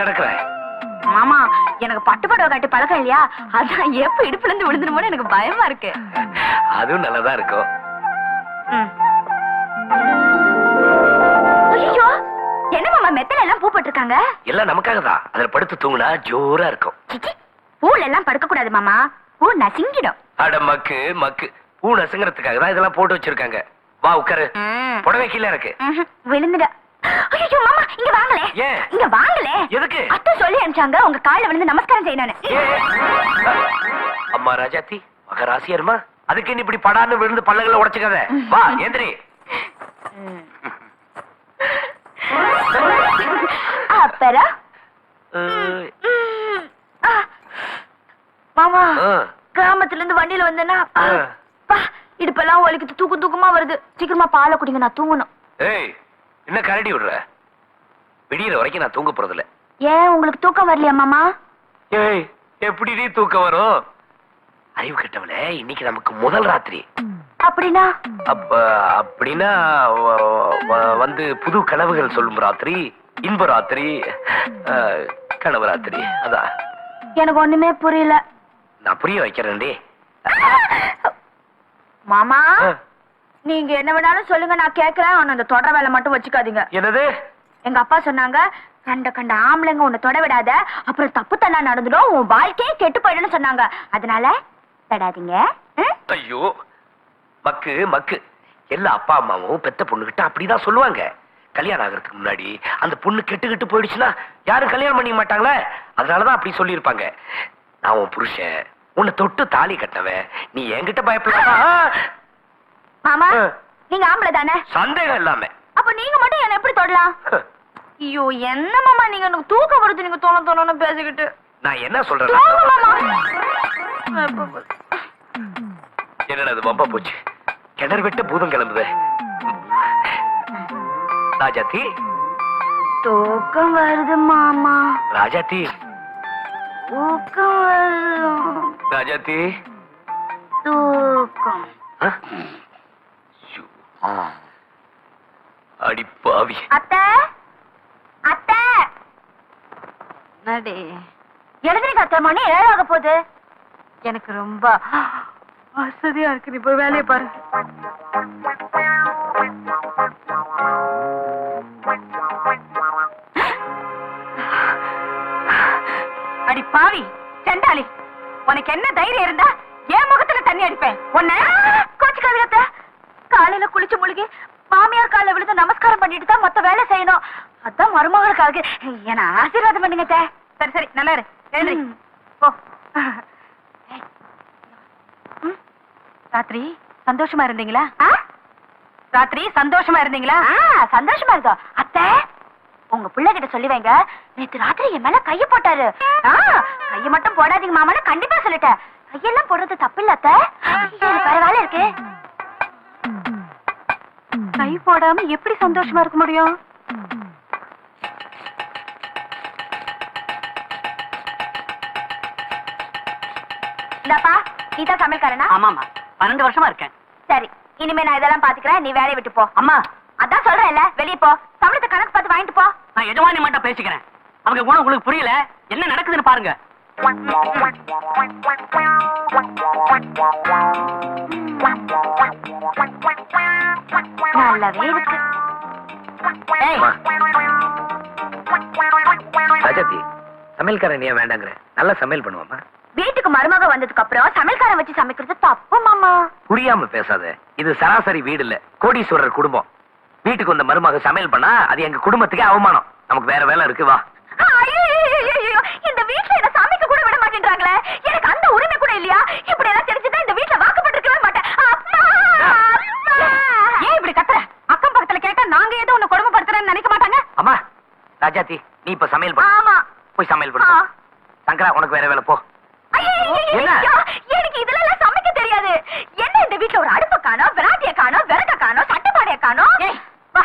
நடக்கிற மாமா எனக்கு பட்டு புடவை கட்டி பழக்கம் இல்லையா? அதான் எப்ப இடுப்புல இருந்து விழுந்துருமோன்னு எனக்கு பயமா இருக்கு. அதுவும் நல்லதா இருக்கும். ஐயோ என்ன மாமா மெத்தல எல்லாம் பூ போட்டிருக்காங்க? எல்லாம் நமக்காக தான். அதுல படுத்து தூங்குனா ஜோரா இருக்கும். பூல எல்லாம் படுக்க கூடாது மாமா. பூ நசுங்கிடும். அட மக்கு மக்கு. பூ நசுங்கிறதுக்காக தான் இதெல்லாம் போட்டு வச்சிருக்காங்க. வா உட்காரு. புடவை கீழே இருக்கு ம்ஹும், விழுந்துட. ஐயோ மாமா இங்க வாங்களே ஏன்? இங்க வாங்களே எதுக்கு? அத்தை சொல்லி அனுப்பிச்சாங்க உங்க கால்ல விழுந்து நமஸ்காரம் செய்யணும்னு ஏ. அம்மா ராஜாத்தி மகராசியர்மா அதுக்கு நீ இப்படி படான்னு விழுந்து பல்லங்களை உடைச்சுக்காத வா எந்திரி அப்புறம் அஹ். மாமா அஹ். கிராமத்துல இருந்து வண்டியில வந்தேன்னா ஆ. பா, இடுப்பெல்லாம் வலிக்குது தூக்கு தூக்கமா வருது சீக்கிரமா பாலை குடிங்க நான் தூங்கணும் ஏய் என்ன கரடி விடுற? விடியற வரைக்கும் நான் தூங்க போறதில்ல. ஏன் உங்களுக்கு தூக்கம் வரலையா மாமா? ஏய் எப்படி நீ தூக்கம் வரும்? அறிவு கெட்டவளே இன்னைக்கு நமக்கு முதல் ராத்திரி. அப்படின்னா? அப்ப அப்படின்னா வந்து புது கனவுகள் சொல்லும் ராத்திரி இன்ப ராத்திரி கனவு ராத்திரி அதான் எனக்கு ஒண்ணுமே புரியல. நான் புரிய வைக்கிறேன்டி. மாமா? நீங்க என்ன வேணாலும் சொல்லுங்க நான் கேக்குறேன். ஆனா அந்த தொடர வேலை மட்டும் வச்சுக்காதீங்க. என்னது? எங்க அப்பா சொன்னாங்க கண்ட கண்ட ஆம்பளைங்க உன்னை தொட விடாத அப்புறம் தப்பு தண்டா நடந்துடும் உன் வாழ்க்கையே கெட்டு போயிடும்னு சொன்னாங்க. அதனால தொடாதீங்க? ஐயோ மக்கு மக்கு. எல்லா அப்பா அம்மாவும் பெத்த பொண்ணுகிட்ட அப்படிதான் சொல்லுவாங்க. கல்யாணம் ஆகிறதுக்கு முன்னாடி அந்த பொண்ணு கெட்டு கெட்டு போயிடுச்சுன்னா யாரும் கல்யாணம் பண்ணிக்க மாட்டாங்களே? அதனாலதான் அப்படி சொல்லியிருப்பாங்க. நான் உன் புருஷன் உன்னை தொட்டு தாலி கட்டவன் நீ என்கிட்ட பயப்படாதா. மாமா. நீங்க ஆம்பளை தானே? சந்தேகம் இல்லாம. அப்ப நீங்க மட்டும் என்ன எப்படி தொடலாம்? ஐயோ என்ன மாமா நீங்க எனக்கு தூக்கம் வருது நீங்க தோண தோணுன்னு பேசிக்கிட்டு. நான் என்ன சொல்றேன்? என்னடா அது வம்பா போச்சு? கிணறு விட்டு பூதம் கிளம்புது. ராஜாத்தி? தூக்கம் வருது மாமா. ராஜாத்தி? தூக்கம் வருது. ராஜாத்தி? தூக்கம். அடிப்பாவி அடி பாவி. அத்தை அத்தை. நடி எழுதுறீங்க அத்தை மணி ஏழாக போகுது. எனக்கு ரொம்ப வசதியா இருக்கு. நீ போய் வேலையை பாரு. அடி பாவி செண்டாளி உனக்கு என்ன தைரியம் இருந்தா என் முகத்துல தண்ணி அடிப்பேன். உன்ன காலையில குளிச்சு முழுகி மாமியார் காலைல விழுந்து நமஸ்காரம் பண்ணிட்டு தான் மொத்த வேலை செய்யணும். அதான் மருமகளுக்காக. என்ன ஆசீர்வாதம் பண்ணுங்க. சரி சரி நல்லா இரு. போ. ராத்திரி சந்தோஷமா இருந்தீங்களா? ராத்திரி சந்தோஷமா இருந்தீங்களா? சந்தோஷமா இருக்கோம் அத்தை உங்க பிள்ளை கிட்ட சொல்லி வைங்க. நேத்து ராத்திரி என் மேல கைய போட்டாரு. கைய மட்டும் போடாதீங்க மாமான்னு கண்டிப்பா சொல்லிட்டேன். கையெல்லாம் போடுறது தப்பு இல்ல அத்தை வேற வேலை இருக்கு. கை போடாம எப்படி சந்தோஷமா இருக்க முடியும்? இந்தாப்பா நீ தான் சமையல்காரனா? ஆமாமா பன்னெண்டு வருஷமா இருக்கேன். சரி இனிமே நான் இதெல்லாம் பாத்துக்கிறேன் நீ வேலையை விட்டு போ. அம்மா. அதான் சொல்றேன்ல வெளிய போ. சம்பளத்தை கணக்கு பார்த்து வாங்கிட்டு போ. நான் எஜமானி மட்டும் பேசிக்கிறேன். அவங்க குணம் உங்களுக்கு புரியல என்ன நடக்குதுன்னு பாருங்க. நல்லாவே இருக்கு. ஏய், ராஜாத்தி சமையல்காரன் ஏன் வேண்டாங்கிற. நல்லா சமையல் பண்ணுவாமா வீட்டுக்கு மருமக வந்ததுக்கு அப்புறம் சமையல்காரன் வச்சு சமைக்கிறது தப்பு மாமா. புரியாம பேசாத. இது சராசரி வீடு இல்ல. கோடீஸ்வரர் குடும்பம். வீட்டுக்கு வந்த மருமக சமையல் பண்ணா அது எங்க குடும்பத்துக்கே அவமானம். நமக்கு வேற வேலை இருக்கு வா. ஐயையையையையோ, இந்த வீட்ல என்ன சமைக்க கூட விட மாட்டேன்றாங்களே எனக்கு அந்த உரிமை கூட இல்லையா இப்படி எல்லாம் தெரிஞ்சுதான் இந்த வீட்ல வாக்கப்பட்டிருக்கவே மாட்டேன் அம்மா! அம்மா! ஏன் இப்படி கத்துற அக்கம் பக்கத்துல கேட்டா நாங்க ஏதோ உன்னை கொடுமைப்படுத்துறேன்னு நினைக்க மாட்டாங்க அம்மா ராஜாத்தி நீ இப்ப சமையல் பண்ணு ஆமா. போய் சமையல் பண்ணு. சங்கரா உனக்கு வேற வேலை போ? எனக்கு இதுல எல்லாம் சமைக்க தெரியாது. என்ன இந்த வீட்ல ஒரு அடுப்பு காணோம் விராட்டிய காணோம் விறக காணோம் சட்டப்பாடைய காணோம் வா.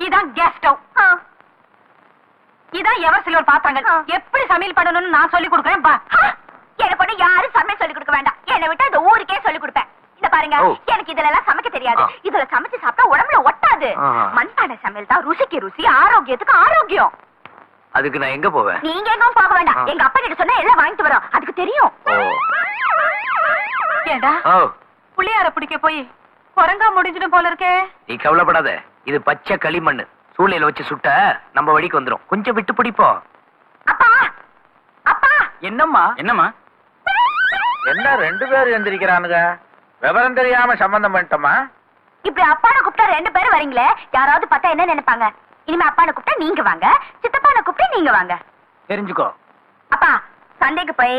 இதான் கேஸ் ஸ்டவ் இதான் எவர் சிலர் பாத்திரங்கள். எப்படி சமையல் பண்ணணும்னு நான் சொல்லி கொடுக்குறேன் பா. எனக்கு ஒண்ணு யாரும் சமையல் சொல்லி கொடுக்க வேண்டாம். என்னை விட்டு இந்த ஊருக்கே சொல்லி கொடுப்பேன். இந்த பாருங்க. எனக்கு இதுல எல்லாம் சமைக்க தெரியாது. இதுல சமைச்சு சாப்பிட்டா உடம்புல ஒட்டாது. மண்பானை சமையல் தான் ருசிக்கு ருசி ஆரோக்கியத்துக்கு ஆரோக்கியம். அதுக்கு நான் எங்க போவேன்? நீங்க எங்கும் போக வேண்டாம். எங்க அப்பா கிட்ட சொன்னா எல்லாம் வாங்கிட்டு வரோம். அதுக்கு தெரியும். ஏண்டா? புள்ளியார பிடிக்க போய் குரங்கா முடிஞ்சிடும் போல இருக்கே. நீ கவலைப்படாத. இது பச்சை களிமண் சூளையில வச்சு சுட்ட நம்ம வழிக்கு வந்துரும். கொஞ்சம் விட்டு பிடிப்போம் அப்பா! அப்பா! என்னம்மா? என்னம்மா? என்ன ரெண்டு பேரும் எந்திரிக்கிறானுங்க? விவரம் தெரியாம சம்பந்தம் பண்ணிட்டோமா? இப்படி அப்பானை கூப்பிட்டா ரெண்டு பேரும் வரீங்களே? யாராவது பார்த்தா என்ன நினைப்பாங்க? இனிமே அப்பானை கூப்பிட்டா நீங்க வாங்க. சித்தப்பானை கூப்பிட்டா நீங்க வாங்க. தெரிஞ்சுக்கோ. அப்பா சந்தைக்கு போய்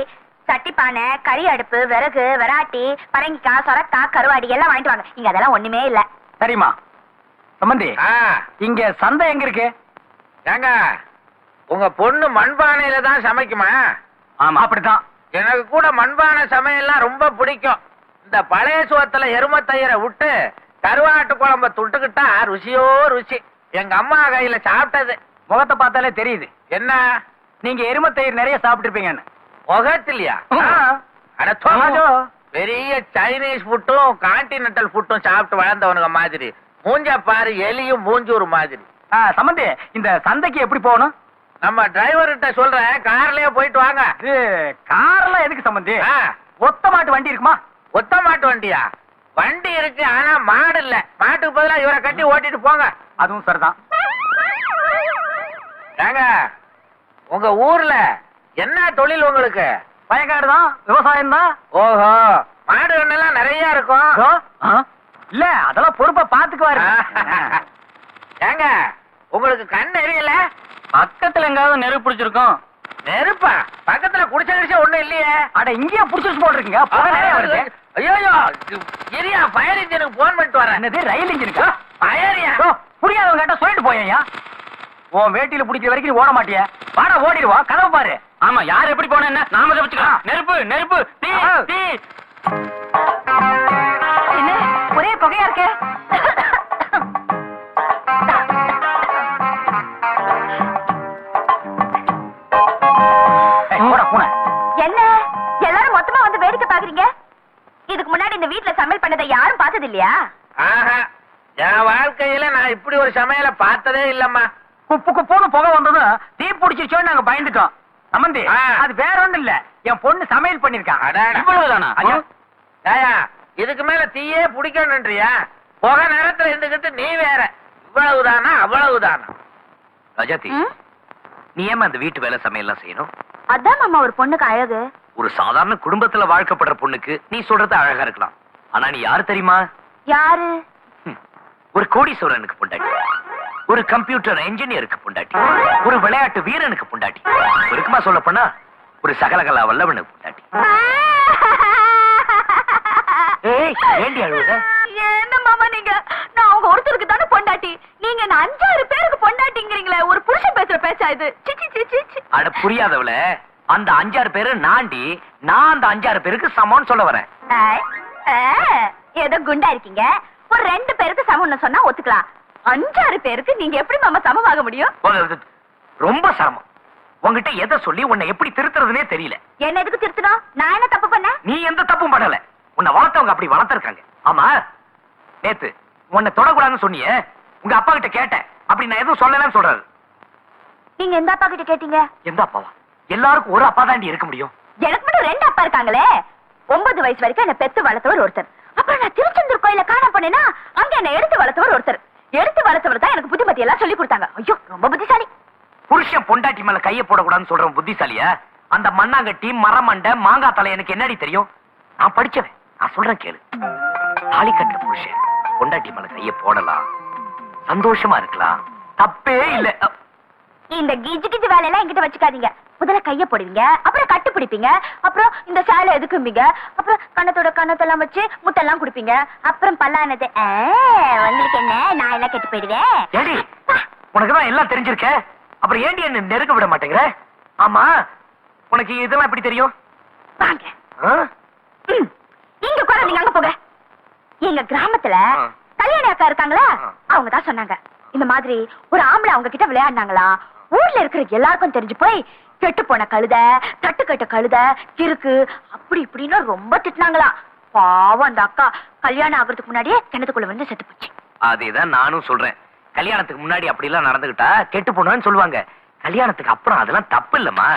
சட்டி பானை கறி அடுப்பு விறகு விராட்டி பரங்கிக்காய் சொரக்காய் கருவாடி எல்லாம் வாங்கிட்டு வாங்க. இங்க அதெல்லாம் ஒண்ணுமே இல்ல. சரிம்மா. சம்பந்தி ஆ, இங்க சந்தை எங்க இருக்கு? ஏங்க உங்க பொண்ணு மண்பானையில தான் சமைக்குமா? ஆமா அப்படித்தான். எனக்கு கூட மண்பானை சமையல்லாம் ரொம்ப பிடிக்கும். இந்த பழைய சோத்துல எருமத்தயிரை விட்டு கருவாட்டு குழம்ப தொட்டுக்கிட்டா ருசியோ ருசி. எங்க அம்மா கையில சாப்பிட்டது. முகத்தை பார்த்தாலே தெரியுது. என்ன? நீங்க எருமத்தயிர் நிறைய சாப்பிட்டுருப்பீங்கன்னு. முகத்திலையா. பெரிய சைனீஸ் ஃபுட்டும் கான்டினென்டல் ஃபுட்டும் சாப்பிட்டு வளர்ந்தவனுங்க மாதிரி. மூஞ்ச பாரு எலியும் மூஞ்சூர் மாதிரி. சம்பந்தி இந்த சந்தைக்கு எப்படி போகணும்? நம்ம டிரைவர்கிட்ட சொல்றேன் கார்லயே போயிட்டு வாங்க. இது கார்லாம் எதுக்கு சம்பந்தி ஒத்த மாட்டு வண்டி இருக்குமா? ஒத்த மாட்டு வண்டியா? வண்டி இருக்கு ஆனா மாடு இல்ல. மாட்டுக்கு பதிலா இவரை கட்டி ஓட்டிட்டு போங்க. அதுவும் சரிதான். ஏங்க உங்க ஊர்ல என்ன தொழில் உங்களுக்கு? வயக்காடு தான் விவசாயம் தான் ஓஹோ மாடு கண்ணெல்லாம் நிறைய இருக்கும். இல்ல அதெல்லாம் பொறுப்பா பாத்துக்குவாரு ஏங்க உங்களுக்கு கண் எரியல? பக்கத்துல எங்காவது நெருப்பு பிடிச்சிருக்கோம். நெருப்பா. பக்கத்துல குடிச்ச குடிச்ச ஒண்ணும் இல்லையே. அட இங்கேயே புடிச்சிட்டு போட்டுருக்கீங்க. புகை நிறைய வருது. ஐயோ இரியா ஃபயர் இன்ஜினுக்கு போன் பண்ணிட்டு வரேன். என்னது ரயில் இன்ஜினுக்கா? ஃபயரியா? புரியாதவங்க கிட்ட சொல்லிட்டு போயா உன் வேட்டியில பிடிக்கிற வரைக்கும் ஓட மாட்டிய. வாடா ஓடிடுவா. கதவு பாரு. ஆமா யார் எப்படி போன என்ன? நாம தப்பிச்சுக்கலாம் நெருப்பு நெருப்பு. தீ தீ. என்ன? ஒரே புகையா இருக்கு? பண்ணதை யாரும் பார்த்தது இல்லையா ஆஹா என் வாழ்க்கையில நான் இப்படி ஒரு சமையலை பார்த்ததே இல்லம்மா. குப்பு குப்புன்னு புகை வந்ததும் தீ பிடிச்சிருச்சோன்னு நாங்க பயந்துட்டோம். சம்பந்தி ஆ. அது வேற ஒண்ணும் இல்ல. என் பொண்ணு சமையல் பண்ணிருக்கான். இதுக்கு மேல தீயே பிடிக்கணுன்றியா புகை நேரத்துல இருந்துகிட்டு நீ வேற. இவ்வளவுதானா அவ்வளவுதானா? ரஜாத்தி ம்? நீ ஏமா அந்த வீட்டு வேலை சமையல்லாம் செய்யணும்? அதான் மாமா ஒரு பொண்ணுக்கு அழகு. ஒரு சாதாரண குடும்பத்துல வாழ்க்கப்படுற பொண்ணுக்கு நீ சொல்றது அழகா இருக்கலாம். ஆனா நீ யார் தெரியுமா? யாரு. ஒரு கோடீஸ்வரனுக்கு பொண்டாட்டி. ஒரு கம்ப்யூட்டர் என்ஜினியருக்கு பொண்டாட்டி. ஒரு விளையாட்டு வீரனுக்கு பொண்டாட்டி. இருக்குமா சொல்ல போனா ஒரு சகலகலா வல்லவனுக்கு பொண்டாட்டி. ஏய் ஏண்டி என்ன மாமா நீங்க? நான் அவங்க ஒருத்தருக்கு தானே பொண்டாட்டி. நீங்க நான் அஞ்சாறு பேருக்கு பொண்டாட்டிங்கிறீங்களே ஒரு புருஷன் பேசுற பேச்சா இது? சி, சி, சி, சி, சி. அட புரியாதவள அந்த அஞ்சாறு பேரு நாண்டி நான் அந்த அஞ்சாறு பேருக்கு சமம்னு சொல்ல வரேன். ஏதோ குண்டா இருக்கீங்க. ஒரு ரெண்டு பேருக்கு சமம்னு சொன்னா ஒத்துக்கலாம். அஞ்சாறு பேருக்கு நீங்க எப்படி மாமா சமமாக முடியும்? ரொம்ப சிரமம். உன்கிட்ட எதை சொல்லி உன்னை எப்படி திருத்துறதுனே தெரியல. என்ன எதுக்கு திருத்தணும்? நான் என்ன தப்பு பண்ண நீ எந்த தப்பும் பண்ணல. உன்னை வளர்த்தவங்க அப்படி வளர்த்திருக்காங்க. ஆமா? நேத்து உன்னை தொடக்கூடாதுன்னு சொன்னியே. உங்க அப்பா கிட்ட கேட்டேன். அப்படி நான் எதுவும் சொல்லலன்னு சொல்றாரு. நீங்க எந்த அப்பா கிட்ட கேட்டீங்க? எந்த அப்பாவா? எல்லாருக்கும் ஒரு அப்பா தாண்டி இருக்க முடியும். எனக்கு மட்டும் ரெண்டு அப்பா இருக்காங்களே. ஒன்பது வயசு வரைக்கும் என்ன பெத்து வளர்த்தவர் ஒருத்தர். அப்புறம் நான் திருச்செந்தூர் கோயில காண போனேன்னா அங்க என்ன எடுத்து வளர்த்தவர் ஒருத்தர். எடுத்து வளர்த்தவர் தான் எனக்கு புத்திமதி எல்லாம் சொல்லி கொடுத்தாங்க. ஐயோ ரொம்ப புத்திசாலி. புருஷன் பொண்டாட்டி மேல கைய போடக்கூடாதுன்னு சொல்றவன் புத்திசாலியா? அந்த மண்ணாங்கட்டி மரமண்டை மாங்காய் தலை எனக்கு என்னடி தெரியும்? நான் படிச்சவன். நான் சொல்றேன் கேளு. தாலி கட்ட புருஷன் பொண்டாட்டி மேல கைய போடலாம். சந்தோஷமா இருக்கலாம். தப்பே இல்ல. இந்த கிஜி கிஜி வேலையெல்லாம் என்கிட்ட வச்சுக்காதீங்க. முதல்ல கைய போடுவீங்க அப்புறம் கட்டு பிடிப்பீங்க அப்புறம் இந்த சேலை எதுக்கும்பீங்க அப்புறம் கண்ணத்தோட கண்ணத்தெல்லாம் வச்சு முத்தெல்லாம் குடுப்பீங்க அப்புறம் பல்லானது உங்களுக்கு என்ன நான் எல்லாம் கெட்டு போயிடுவேன். உனக்கு தான் எல்லாம் தெரிஞ்சிருக்க? அப்புறம் ஏண்டி என்ன நெருங்க விட மாட்டேங்கிற? ஆமா உனக்கு இதெல்லாம் எப்படி தெரியும்? வாங்க. இங்க உட்கார நீங்க அங்க போங்க. எங்க கிராமத்துல. கல்யாணி அக்கா இருக்காங்களா. அவங்க தான் சொன்னாங்க. இந்த மாதிரி ஒரு ஆம்பளை அவங்க கிட்ட விளையாடினாங்களா? ஊர்ல இருக்கிற எல்லாருக்கும் தெரிஞ்சு போய் கெட்டு போன கழுத தட்டு கட்ட கழுத கிறுக்கு அப்படி இப்படின்னு ரொம்ப திட்டினாங்களா. பாவம் அந்த அக்கா. கல்யாணம் ஆகுறதுக்கு முன்னாடியே கிணத்துக்குள்ள வந்து செத்து போச்சு. அதேதான் நானும் சொல்றேன். கல்யாணத்துக்கு முன்னாடி அப்படி எல்லாம் நடந்துகிட்டா கெட்டு போனோன்னு சொல்லுவாங்க. கல்யாணத்துக்கு அப்புறம் அதெல்லாம் தப்பு இல்லம்மா.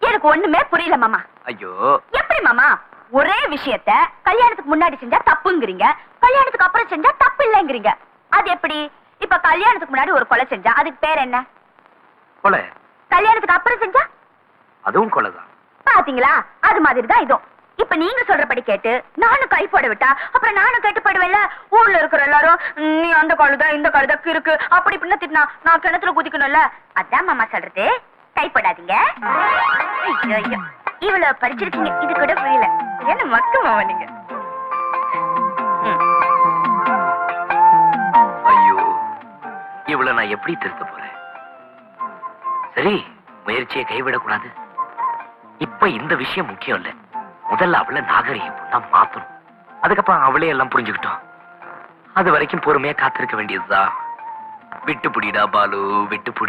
எனக்கு ஒண்ணுமே புரியல மாமா. ஐயோ. எப்படி மாமா? ஒரே விஷயத்த கல்யாணத்துக்கு முன்னாடி செஞ்சா தப்புங்கிறீங்க. கல்யாணத்துக்கு அப்புறம் செஞ்சா தப்பு இல்லைங்கிறீங்க. அது எப்படி? இப்ப கல்யாணத்துக்கு முன்னாடி ஒரு கொலை செஞ்சா அதுக்கு பேர் என்ன? கொலை? கல்யாணத்துக்கு அப்புறம் செஞ்சா அதுவும் கொலைதான். பாத்தீங்களா? அது மாதிரி தான் இதுவும். இப்ப நீங்க சொல்றபடி கேட்டு நானும் கை போட விட்டா அப்புறம் நானும் கட்டுப்படுவேன்ல ஊர்ல இருக்கிற எல்லாரும் "ம், நீ அந்த கழுத இந்த கழுத கிறுக்கு அப்படி இப்படின்னு திட்டினா நான் கிணத்துல குதிக்கணும்ல? அதான் மாமா சொல்றது. கைப்படாதீங்க ஐயோ ஐயோ இவ்வளவு படிச்சிருக்கீங்க இது கூட புரியல. என்ன மக்கு மாமா நீங்க. ஐயோ இவ்வளவு நான் எப்படி திருத்த போறேன்? சரி முயற்சியை கைவிடக்கூடாது. இப்ப இந்த விஷயம் முக்கியம் இல்ல. முதல்ல அவளை நாகரிகம் தான் மாத்தணும். அதுக்கப்புறம் அவளே எல்லாம் புரிஞ்சுக்கிட்டோம். அது வரைக்கும் பொறுமையா காத்திருக்க வேண்டியதுதான். விட்டு புடிடா பாலு விட்டு புடி